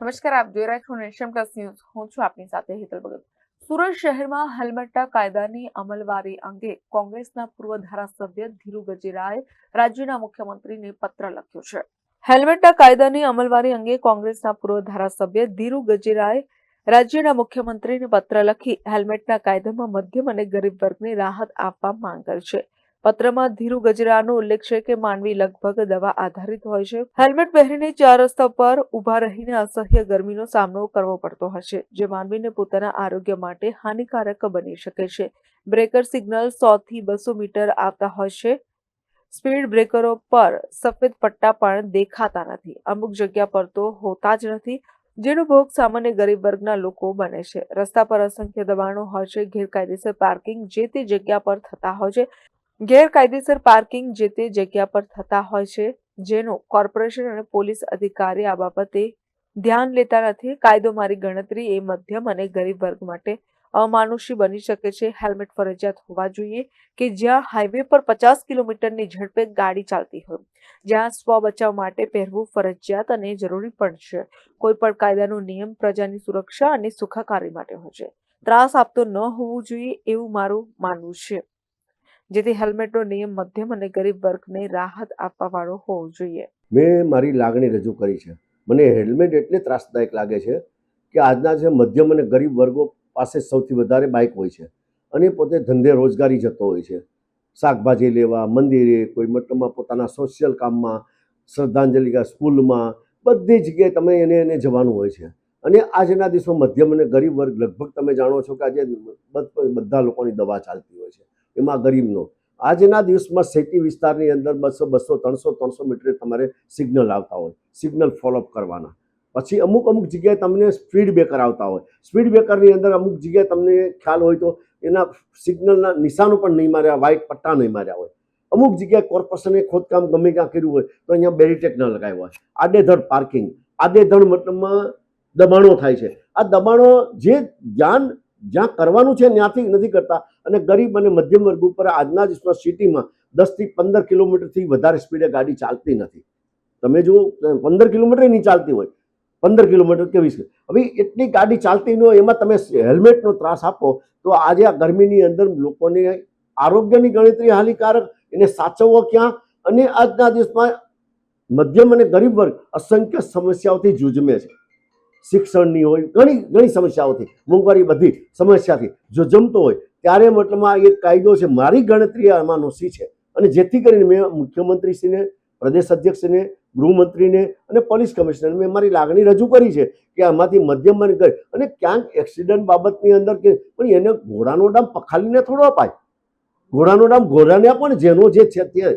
નમસ્કાર, આપ જોઈ રહ્યા છો નેશન પ્લસ ન્યૂઝ. હું છું આપની સાથે હેતલ ભગત. સુરત શહેરમાં હેલ્મેટા કાયદાની અમલવારી અંગે કોંગ્રેસના પૂર્વ ધારાસભ્ય ધીરુ ગજેરાએ રાજ્યના મુખ્યમંત્રીને પત્ર લખ્યો છે. હેલ્મેટના કાયદાની અમલવારી અંગે કોંગ્રેસના પૂર્વ ધારાસભ્ય ધીરુ ગજેરાએ રાજ્યના મુખ્યમંત્રીને પત્ર લખી હેલ્મેટના કાયદામાં મધ્યમ અને ગરીબ વર્ગને રાહત આપવા માંગ કરી છે. પત્રમાં ધીરુ ગજરાનો ઉલ્લેખ છે કે માનવી લગભગ દવા આધારિત હોય છે. હેલ્મેટ પહેરીને ચાર રસ્તા પર ઊભા રહીને અસહ્ય ગરમીનો સામનો કરવો પડતો હશે, જે માનવીને પોતાના આરોગ્ય માટે હાનિકારક બની શકે છે. બ્રેકર સિગ્નલ સો થી બસો મીટર આવતા હોય છે. સ્પીડ બ્રેકરો પર સફેદ પટ્ટા પણ દેખાતા નથી. અમુક જગ્યા પર તો હોતા જ નથી, જેનો ભોગ સામાન્ય ગરીબ વર્ગના લોકો બને છે. રસ્તા પર અસંખ્ય દબાણો હોય છે, ગેરકાયદેસર પાર્કિંગ જે તે જગ્યા પર થતા હોય છે. ગેરકાયદેસર પાર્કિંગ જે તે જગ્યા પર થતા હોય છે, જેનો કોર્પોરેશન અને પોલીસ અધિકારી આ બાબતે ધ્યાન લેતા નથી. કાયદો મારી ગણતરી એ મધ્યમ અને ગરીબ વર્ગ માટે અમાનુષી બની શકે છે. હેલ્મેટ ફરજિયાત હોવા જોઈએ કે જ્યાં હાઈવે પર પચાસ કિલોમીટરની ઝડપે ગાડી ચાલતી હોય. જ્યાં સ્વ બચાવ માટે પહેરવું ફરજિયાત અને જરૂરી પણ છે. કોઈ પણ કાયદાનો નિયમ પ્રજાની સુરક્ષા અને સુખાકારી માટે હોય છે. ત્રાસ આપતો ન હોવું જોઈએ એવું મારું માનવું છે. જેથી હેલ્મેટનો નિયમ મધ્યમ અને ગરીબ વર્ગને રાહત આપવા વાળો હોવો જોઈએ. મેં મારી લાગણી રજૂ કરી છે. મને હેલ્મેટ એટલે ત્રાસદાયક લાગે છે કે આજના જે મધ્યમ અને ગરીબ વર્ગો પાસે સૌથી વધારે બાઇક હોય છે અને પોતે ધંધે રોજગારી જતો હોય છે. શાકભાજી લેવા, મંદિરે, કોઈ મતલબમાં પોતાના સોશિયલ કામમાં, શ્રદ્ધાંજલિ સ્કૂલમાં, બધી જગ્યાએ તમે એને એને જવાનું હોય છે. અને આજના દિવસમાં મધ્યમ અને ગરીબ વર્ગ, લગભગ તમે જાણો છો કે આજે બધા લોકોની દવા ચાલતી હોય છે. એમાં ગરીબનો. આજના દિવસમાં સિટી વિસ્તારની અંદર બસો બસો, ત્રણસો ત્રણસો મીટરે તમારે સિગ્નલ આવતા હોય. સિગ્નલ ફોલોઅપ કરવાના. પછી અમુક અમુક જગ્યાએ તમને સ્પીડ બ્રેકર આવતા હોય. સ્પીડ બ્રેકરની અંદર અમુક જગ્યાએ તમને ખ્યાલ હોય તો એના સિગ્નલના નિશાનો પણ નહીં માર્યા વ્હાઇટ પટ્ટા નહીં માર્યા હોય. અમુક જગ્યાએ કોર્પોરેશને ખોદકામ ગમે ત્યાં કર્યું હોય તો અહીંયા બેરીટેક ન લગાવ્યો હોય. આડેધડ પાર્કિંગ આડેધડ મતલબમાં દબાણો થાય છે. આ દબાણો જે ધ્યાન જ્યાં કરવાનું છે ત્યાંથી નથી કરતા. અને ગરીબ અને મધ્યમ વર્ગ ઉપર આજના દિવસમાં સિટીમાં દસથી પંદર કિલોમીટરથી વધારે સ્પીડે ગાડી ચાલતી નથી. તમે જો પંદર કિલોમીટર નહીં ચાલતી હોય. પંદર કિલોમીટર કે વીસ હવે એટલી ગાડી ચાલતી ન હોય, એમાં તમે હેલ્મેટનો ત્રાસ આપો, તો આજે આ ગરમીની અંદર લોકોને આરોગ્યની ગણતરી હાનિકારક, એને સાચવવો ક્યાં? અને આજના દિવસમાં મધ્યમ અને ગરીબ વર્ગ અસંખ્ય સમસ્યાઓથી જૂજમે છે. શિક્ષણની હોય, ઘણી ઘણી સમસ્યાઓથી, મોંઘવારી બધી સમસ્યાથી જો જમતો હોય, ત્યારે મતલબમાં એક કાયદો છે, મારી ગણતરી આમાં સી છે. અને જેથી કરીને મેં મુખ્યમંત્રીશ્રીને, પ્રદેશ અધ્યક્ષને ગૃહમંત્રીને અને પોલીસ કમિશનરને મેં મારી લાગણી રજૂ કરી છે કે આમાંથી મધ્યમ વર્ગ અને ક્યાંક એક્સિડન્ટ બાબતની અંદર કે, પણ એને ઘોડાનો ડામ પખાલીને થોડો અપાય. ઘોડાનો ડામ ઘોડાને આપો ને જેનો જે છે તે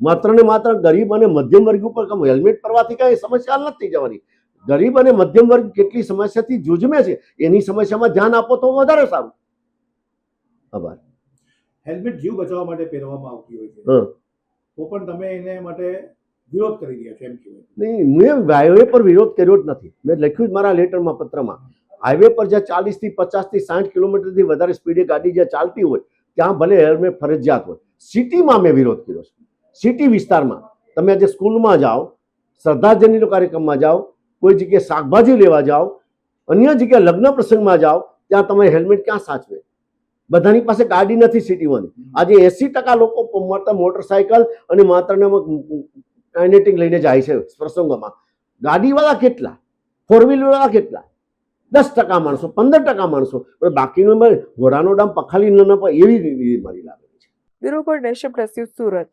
માત્ર ને માત્ર ગરીબ અને મધ્યમ વર્ગ ઉપર હેલ્મેટ પરવાથી કાંઈ સમસ્યા નથી જવાની. ગરીબ અને મધ્યમ વર્ગ કેટલી સમસ્યાથી જૂજમે છે એની સમસ્યામાં ધ્યાન આપો તો વધારે સારું. આભાર. હેલ્મેટ જીવ બચાવવા માટે પહેરવામાં આવતી હોય છે. તો પણ તમે એને માટે વિરોધ કરી રહ્યા છો એમ નહીં મેં હાઈવે પર વિરોધ કર્યો જ નથી. મેં લખ્યું જ મારા લેટરમાં પત્રમાં. હાઈવે પર જ્યાં ચાલીસથી પચાસથી સાઠ કિલોમીટરથી વધારે સ્પીડે ગાડી જ્યાં ચાલતી હોય ત્યાં ભલે હેલ્મેટ ફરજિયાત હોય. સિટીમાં મેં વિરોધ કર્યો છે. સિટી વિસ્તારમાં. તમે આજે સ્કૂલમાં જાઓ શ્રદ્ધાંજલિનો કાર્યક્રમમાં જાઓ કોઈ જગ્યાએ શાકભાજી લેવા જાઓ અન્ય જગ્યાએ લગ્ન પ્રસંગમાં જાઓ ત્યાં તમે હેલ્મેટ ક્યાં સાચવે? બધાની પાસે ગાડી નથી સિટીમાંની આજે એસી ટકા લોકો માત્ર મોટરસાયકલ અને માત્ર કાઇનેટિક લઈને જાય છે પ્રસંગોમાં. ગાડીવાળા કેટલા? ફોર વ્હીલરવાળા કેટલા? દસ ટકા માણસો પંદર ટકા માણસો. પણ બાકીનો ઘોડાનો ડામ પખાલી ન પણ એવી રીતે મારી લાગે છે. બ્યુરો પર નેશન ન્યૂઝ સુરત.